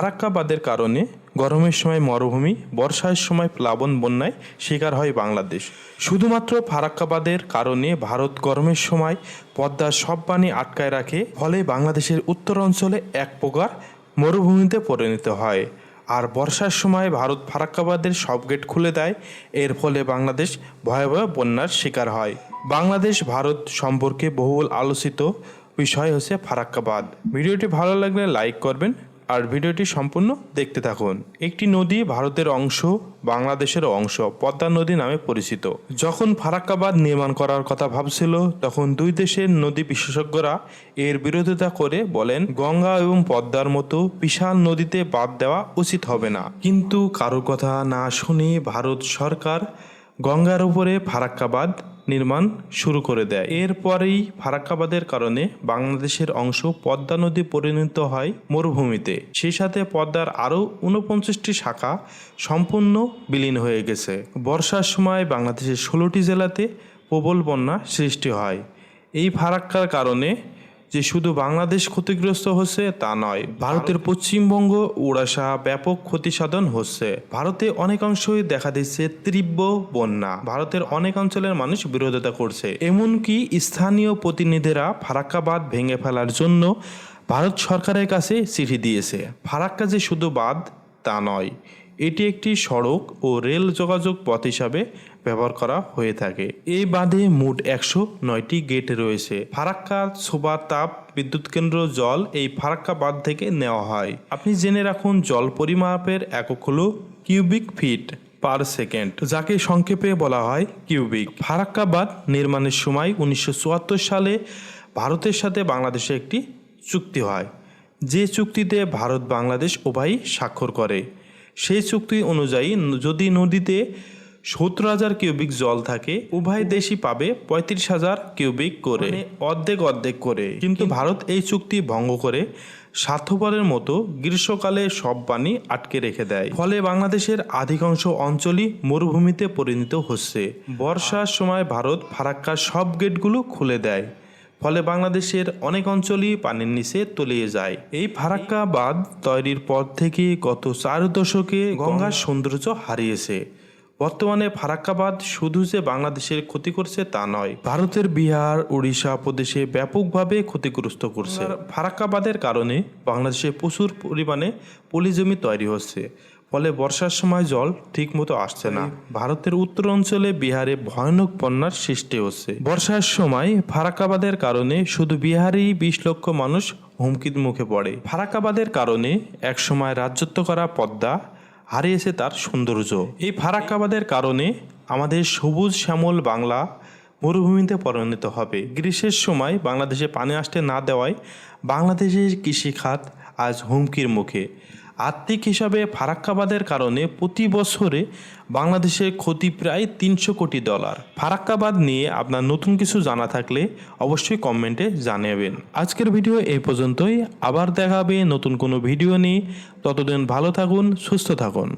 ফারাক্কাবাদের কারণে গরমের সময় মরুভূমি, বর্ষার সময় প্লাবন বন্যায় শিকার হয় বাংলাদেশ। শুধুমাত্র ফারাক্কাবাদের কারণে ভারত গরমের সময় পদ্মার সব পানি আটকায় রাখে, ফলে বাংলাদেশের উত্তর অঞ্চলে এক প্রকার মরুভূমিতে পরিণত হয়। আর বর্ষার সময় ভারত ফারাক্কাবাদের সব গেট খুলে দেয়, এর ফলে বাংলাদেশ ভয়াবহ বন্যার শিকার হয়। বাংলাদেশ ভারত সম্পর্কে বহুল আলোচিত বিষয় হচ্ছে ফারাক্কাবাদ। ভিডিওটি ভালো লাগলে লাইক করবেন আর ভিডিওটি সম্পূর্ণ দেখতে থাকুন। একটি নদী ভারতের অংশ, বাংলাদেশের অংশ, পদ্মা নদী নামে পরিচিত। যখন ফারাক্কাবাদ নির্মাণ করার কথা ভাবছিল, তখন দুই দেশের নদী বিশেষজ্ঞরা এর বিরোধিতা করে বলেন, গঙ্গা এবং পদ্মার মতো বিশাল নদীতে বাদ দেওয়া উচিত হবে না। কিন্তু কারও কথা না শুনে ভারত সরকার গঙ্গার উপরে ফারাক্কাবাদ নির্মাণ শুরু করে দেয়। এরপরেই ফারাক্কাবাদের কারণে বাংলাদেশের অংশ পদ্মা নদী পরিণত হয় মরুভূমিতে। সেই সাথে পদ্মার আরও ঊনপঞ্চাশটি শাখা সম্পূর্ণ বিলীন হয়ে গেছে। বর্ষার সময় বাংলাদেশের ষোলোটি জেলাতে প্রবল বন্যা সৃষ্টি হয়। এই ফারাক্কার কারণে যে শুধু বাংলাদেশ ক্ষতিগ্রস্ত হচ্ছে তা নয় ভারতের পশ্চিমবঙ্গ ওড়াশা ব্যাপক ক্ষতি সাধন হচ্ছে। ভারতে অনেকাংশই দেখা দিচ্ছে তীব্র বন্যা। ভারতের অনেক অঞ্চলের মানুষ বিরোধিতা করছে। এমনকি স্থানীয় প্রতিনিধিরা ফারাক্কাবাদ ভেঙে ফেলার জন্য ভারত সরকারের কাছে চিঠি দিয়েছে। ফারাক্কা যে শুধু বাঁধ তা নয় এটি একটি সড়ক ও রেল যোগাযোগ পথ হিসাবে ব্যবহার করা হয়ে থাকে। এই বাঁধে মোট একশো নয়টি গেট রয়েছে। ফারাক্কা সোবা তাপ বিদ্যুৎ কেন্দ্র জল এই ফারাক্কা বাঁধ থেকে নেওয়া হয়। আপনি জেনে রাখুন জল পরিমাপের একক হলো কিউবিক ফিট পার সেকেন্ড, যাকে সংক্ষেপে বলা হয় কিউবিক। ফারাক্কা বাঁধ নির্মাণের সময় উনিশশো চুয়াত্তর সালে ভারতের সাথে বাংলাদেশে একটি চুক্তি হয়। যে চুক্তিতে ভারত বাংলাদেশ উভয়ই স্বাক্ষর করে। সেই চুক্তি অনুযায়ী যদি নদীতে সত্তর হাজার কিউবিক জল থাকে উভয় দেশই পাবে পঁয়ত্রিশ হাজার কিউবিক করে। অর্ধেক অর্ধেক করে। কিন্তু ভারত এই চুক্তি ভঙ্গ করে স্বার্থপরের মতো গ্রীষ্মকালে সব পানি আটকে রেখে দেয়। ফলে বাংলাদেশের অধিকাংশ অঞ্চলই মরুভূমিতে পরিণত হচ্ছে। বর্ষার সময় ভারত ফারাক্কার সব গেটগুলো খুলে দেয়। ফলে বাংলাদেশের অনেক অঞ্চলই পানির নিচে তলিয়ে যায়। এই ফারাক্কা বাঁধ তৈরির পর থেকে গত চার দশকে গঙ্গার সৌন্দর্য হারিয়েছে। বর্তমানে ফারাক্কাবাদ শুধু যে বাংলাদেশের ক্ষতি করছে তা নয়, ভারতের বিহার উড়িষ্যা প্রদেশে ব্যাপকভাবে ক্ষতিগ্রস্ত করছে। ফারাক্কাবাদের কারণে বাংলাদেশে প্রচুর পরিমাণে পলিজমি তৈরি হচ্ছে। ফলে বর্ষার সময় জল ঠিকমতো আসছে না। ভারতের উত্তর অঞ্চলে বিহারে ভয়ানক বন্যার সৃষ্টি হচ্ছে। বর্ষার সময় ফারাক্কাবাদের কারণে শুধু বিহারেই বিশ লক্ষ মানুষ হুমকির মুখে পড়ে। ফারাক্কাবাদের কারণে একসময় রাজত্ব করা পদ্মা হারিয়েছে তার সৌন্দর্য। এই ফারাক্কাবাদের কারণে আমাদের সবুজ শ্যামল বাংলা মরুভূমিতে পরিণত হবে। গ্রীষ্মের সময় বাংলাদেশে পানি আসতে না দেওয়ায় বাংলাদেশের কৃষিখাত আজ হুমকির মুখে। আর্থিক হিসাবে ফারাক্কাবাদের কারণে প্রতি বছরে বাংলাদেশের ক্ষতি প্রায় তিনশো কোটি ডলার। ফারাক্কাবাদ নিয়ে আপনার নতুন কিছু জানা থাকলে অবশ্যই কমেন্টে জানাবেন। আজকের ভিডিও এই পর্যন্তই। আবার দেখাবে নতুন কোনো ভিডিও নিয়ে। ততদিন ভালো থাকুন, সুস্থ থাকুন।